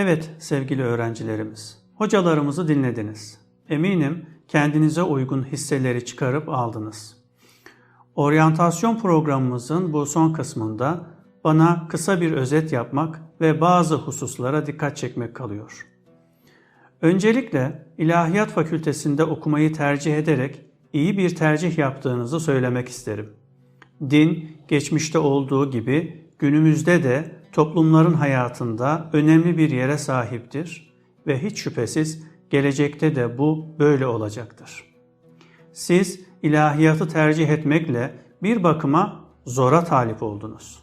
Evet sevgili öğrencilerimiz, hocalarımızı dinlediniz. Eminim kendinize uygun hisseleri çıkarıp aldınız. Oryantasyon programımızın bu son kısmında bana kısa bir özet yapmak ve bazı hususlara dikkat çekmek kalıyor. Öncelikle İlahiyat Fakültesinde okumayı tercih ederek iyi bir tercih yaptığınızı söylemek isterim. Din, geçmişte olduğu gibi günümüzde de toplumların hayatında önemli bir yere sahiptir ve hiç şüphesiz gelecekte de bu böyle olacaktır. Siz ilahiyatı tercih etmekle bir bakıma zora talip oldunuz.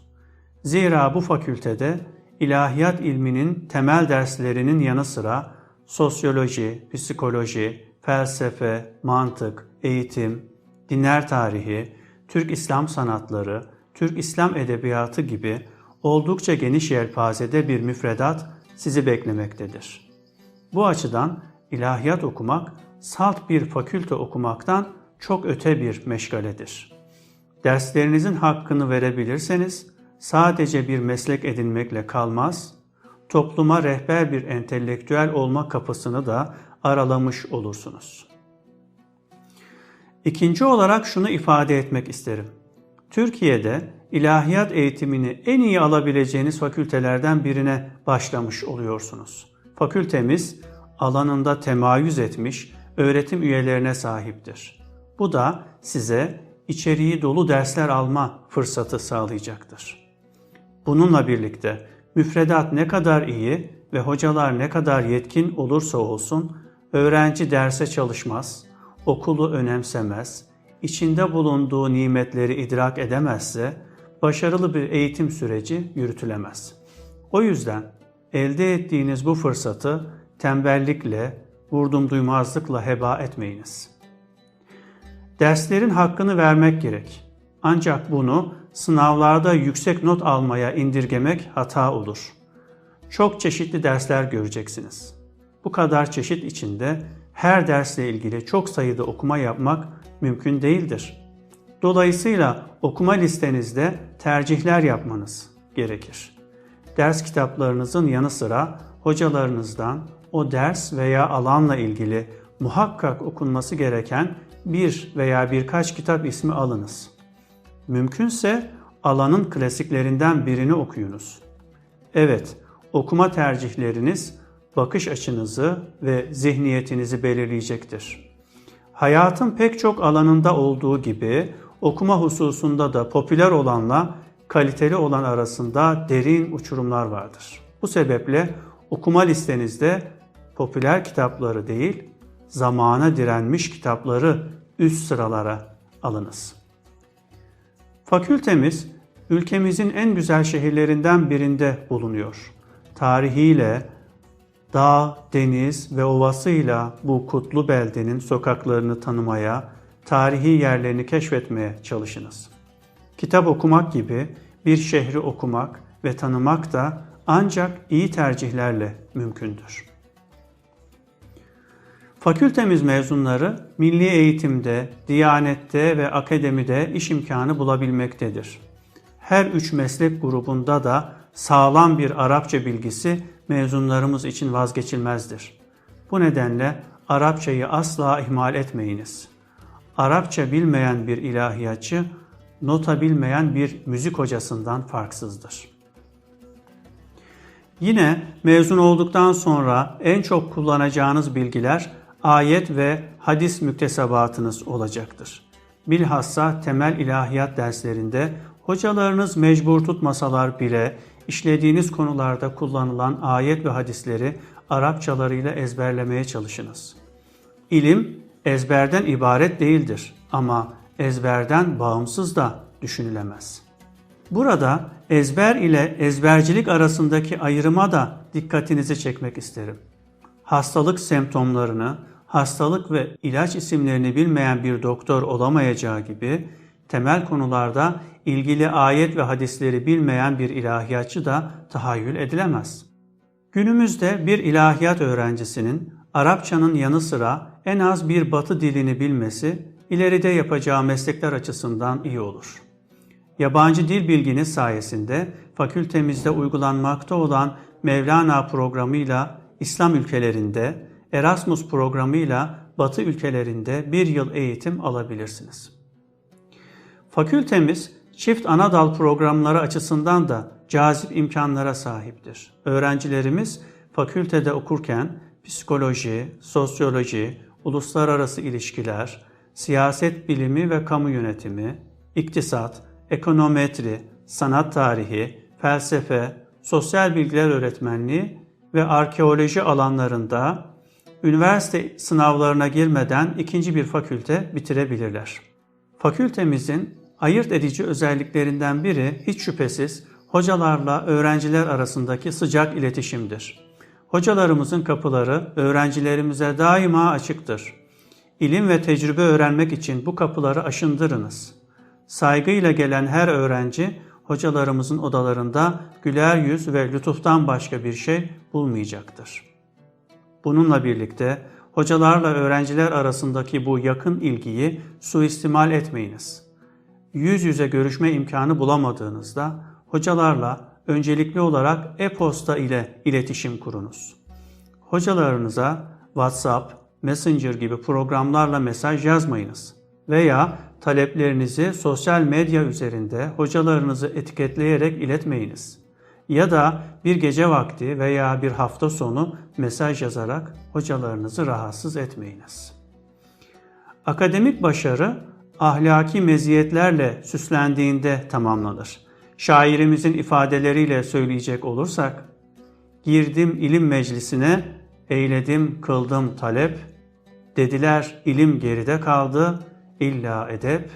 Zira bu fakültede ilahiyat ilminin temel derslerinin yanı sıra sosyoloji, psikoloji, felsefe, mantık, eğitim, dinler tarihi, Türk İslam sanatları, Türk İslam edebiyatı gibi oldukça geniş yelpazede bir müfredat sizi beklemektedir. Bu açıdan ilahiyat okumak salt bir fakülte okumaktan çok öte bir meşgaledir. Derslerinizin hakkını verebilirseniz sadece bir meslek edinmekle kalmaz, topluma rehber bir entelektüel olma kapısını da aralamış olursunuz. İkinci olarak şunu ifade etmek isterim. Türkiye'de ilahiyat eğitimini en iyi alabileceğiniz fakültelerden birine başlamış oluyorsunuz. Fakültemiz alanında temayüz etmiş öğretim üyelerine sahiptir. Bu da size içeriği dolu dersler alma fırsatı sağlayacaktır. Bununla birlikte müfredat ne kadar iyi ve hocalar ne kadar yetkin olursa olsun öğrenci derse çalışmaz, okulu önemsemez, içinde bulunduğu nimetleri idrak edemezse başarılı bir eğitim süreci yürütülemez. O yüzden elde ettiğiniz bu fırsatı tembellikle, vurdum duymazlıkla heba etmeyiniz. Derslerin hakkını vermek gerek. Ancak bunu sınavlarda yüksek not almaya indirgemek hata olur. Çok çeşitli dersler göreceksiniz. Bu kadar çeşit içinde her dersle ilgili çok sayıda okuma yapmak mümkün değildir. Dolayısıyla okuma listenizde tercihler yapmanız gerekir. Ders kitaplarınızın yanı sıra hocalarınızdan o ders veya alanla ilgili muhakkak okunması gereken bir veya birkaç kitap ismi alınız. Mümkünse alanın klasiklerinden birini okuyunuz. Evet, okuma tercihleriniz bakış açınızı ve zihniyetinizi belirleyecektir. Hayatın pek çok alanında olduğu gibi okuma hususunda da popüler olanla kaliteli olan arasında derin uçurumlar vardır. Bu sebeple okuma listenizde popüler kitapları değil, zamana direnmiş kitapları üst sıralara alınız. Fakültemiz ülkemizin en güzel şehirlerinden birinde bulunuyor. Tarihiyle, dağ, deniz ve ovasıyla bu kutlu beldenin sokaklarını tanımaya, tarihi yerlerini keşfetmeye çalışınız. Kitap okumak gibi bir şehri okumak ve tanımak da ancak iyi tercihlerle mümkündür. Fakültemiz mezunları milli eğitimde, diyanette ve akademide iş imkanı bulabilmektedir. Her üç meslek grubunda da sağlam bir Arapça bilgisi mezunlarımız için vazgeçilmezdir. Bu nedenle Arapçayı asla ihmal etmeyiniz. Arapça bilmeyen bir ilahiyatçı, nota bilmeyen bir müzik hocasından farksızdır. Yine mezun olduktan sonra en çok kullanacağınız bilgiler ayet ve hadis müktesebatınız olacaktır. Bilhassa temel ilahiyat derslerinde hocalarınız mecbur tutmasalar bile işlediğiniz konularda kullanılan ayet ve hadisleri Arapçalarıyla ezberlemeye çalışınız. İlim ezberden ibaret değildir ama ezberden bağımsız da düşünülemez. Burada ezber ile ezbercilik arasındaki ayrıma da dikkatinizi çekmek isterim. Hastalık semptomlarını, hastalık ve ilaç isimlerini bilmeyen bir doktor olamayacağı gibi temel konularda ilgili ayet ve hadisleri bilmeyen bir ilahiyatçı da tahayyül edilemez. Günümüzde bir ilahiyat öğrencisinin Arapçanın yanı sıra en az bir batı dilini bilmesi ileride yapacağı meslekler açısından iyi olur. Yabancı dil bilginiz sayesinde fakültemizde uygulanmakta olan Mevlana programıyla İslam ülkelerinde, Erasmus programıyla Batı ülkelerinde bir yıl eğitim alabilirsiniz. Fakültemiz çift ana dal programları açısından da cazip imkanlara sahiptir. Öğrencilerimiz fakültede okurken psikoloji, sosyoloji, uluslararası ilişkiler, siyaset bilimi ve kamu yönetimi, iktisat, ekonometri, sanat tarihi, felsefe, sosyal bilgiler öğretmenliği ve arkeoloji alanlarında üniversite sınavlarına girmeden ikinci bir fakülte bitirebilirler. Fakültemizin ayırt edici özelliklerinden biri hiç şüphesiz hocalarla öğrenciler arasındaki sıcak iletişimdir. Hocalarımızın kapıları öğrencilerimize daima açıktır. İlim ve tecrübe öğrenmek için bu kapıları aşındırınız. Saygıyla gelen her öğrenci hocalarımızın odalarında güler yüz ve lütuftan başka bir şey bulmayacaktır. Bununla birlikte hocalarla öğrenciler arasındaki bu yakın ilgiyi suistimal etmeyiniz. Yüz yüze görüşme imkanı bulamadığınızda hocalarla öncelikli olarak e-posta ile iletişim kurunuz. Hocalarınıza WhatsApp, Messenger gibi programlarla mesaj yazmayınız veya taleplerinizi sosyal medya üzerinde hocalarınızı etiketleyerek iletmeyiniz. Ya da bir gece vakti veya bir hafta sonu mesaj yazarak hocalarınızı rahatsız etmeyiniz. Akademik başarı ahlaki meziyetlerle süslendiğinde tamamlanır. Şairimizin ifadeleriyle söyleyecek olursak, girdim ilim meclisine, eyledim kıldım talep, dediler ilim geride kaldı, illa edep,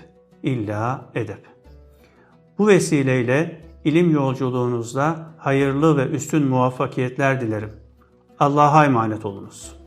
illa edep. Bu vesileyle ilim yolculuğunuzda hayırlı ve üstün muvaffakiyetler dilerim. Allah'a emanet olunuz.